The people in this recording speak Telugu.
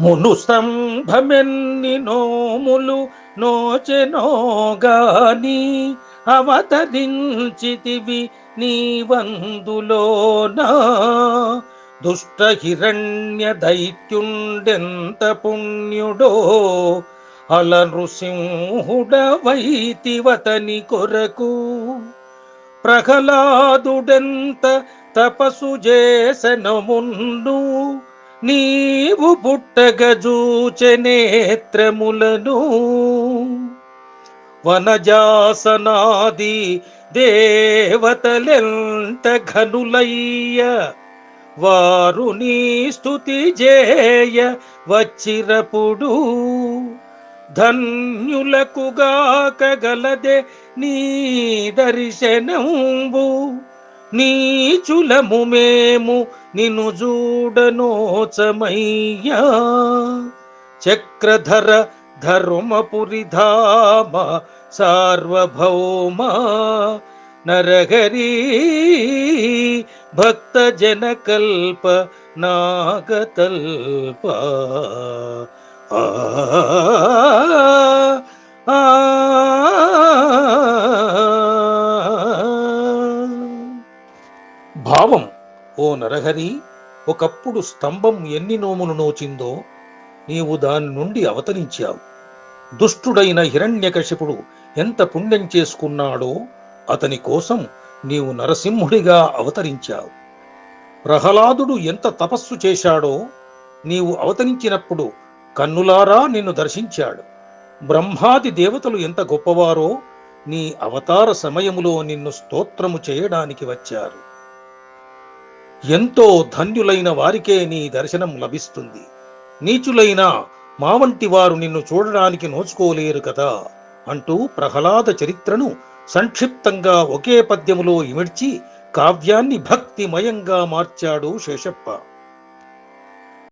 మును స్తంభమెన్ని నోములు నోచెనోగాని అవతరించితివి నీ వందులోనా దుష్ట హిరణ్య దైత్యుండెంత పుణ్యుడో? అల నృసింహుడవైతివతని కొరకు. ప్రహ్లాదుడెంత తపసు చేసనమున్ను నీవు పుట్టగజూచె నేత్రములను వనజాసనాది దేవతలెంత ఘనులయ్య? వారు నీ స్థుతి జేయ వచ్చిరపుడు ధన్యులకుగాక గలదే నీ దర్శనంబు. నీచులము మేము నిన్ను చూడనోచమయ్యా చక్రధర ధర్మపురిధామ సార్వభౌమ నరహరి భక్త జనకల్ప నాగతల్ప ఆ. భావం. ఓ నరహరి ఒకప్పుడు స్తంభం ఎన్ని నోములు నోచిందో నీవు దాని నుండి అవతరించావు. దుష్టుడైన హిరణ్యకశిపుడు ఎంత పుణ్యం చేసుకున్నాడో అతని కోసం నీవు నరసింహుడిగా అవతరించావు. ప్రహ్లాదుడు ఎంత తపస్సు చేశాడో నీవు అవతరించినప్పుడు కన్నులారా నిన్ను దర్శించాడు. బ్రహ్మాది దేవతలు ఎంత గొప్పవారో నీ అవతార సమయములో నిన్ను స్తోత్రము చేయడానికి వచ్చారు. ఎంతో ధన్యులైన వారికే నీ దర్శనం లభిస్తుంది. నీచులైన మా వంటి వారు నిన్ను చూడడానికి నోచుకోలేరు కదా అంటూ ప్రహ్లాద చరిత్రను సంక్షిప్తంగా ఒకే పద్యములో ఇమిడ్చి కావ్యాన్ని భక్తిమయంగా మార్చాడు శేషప్ప.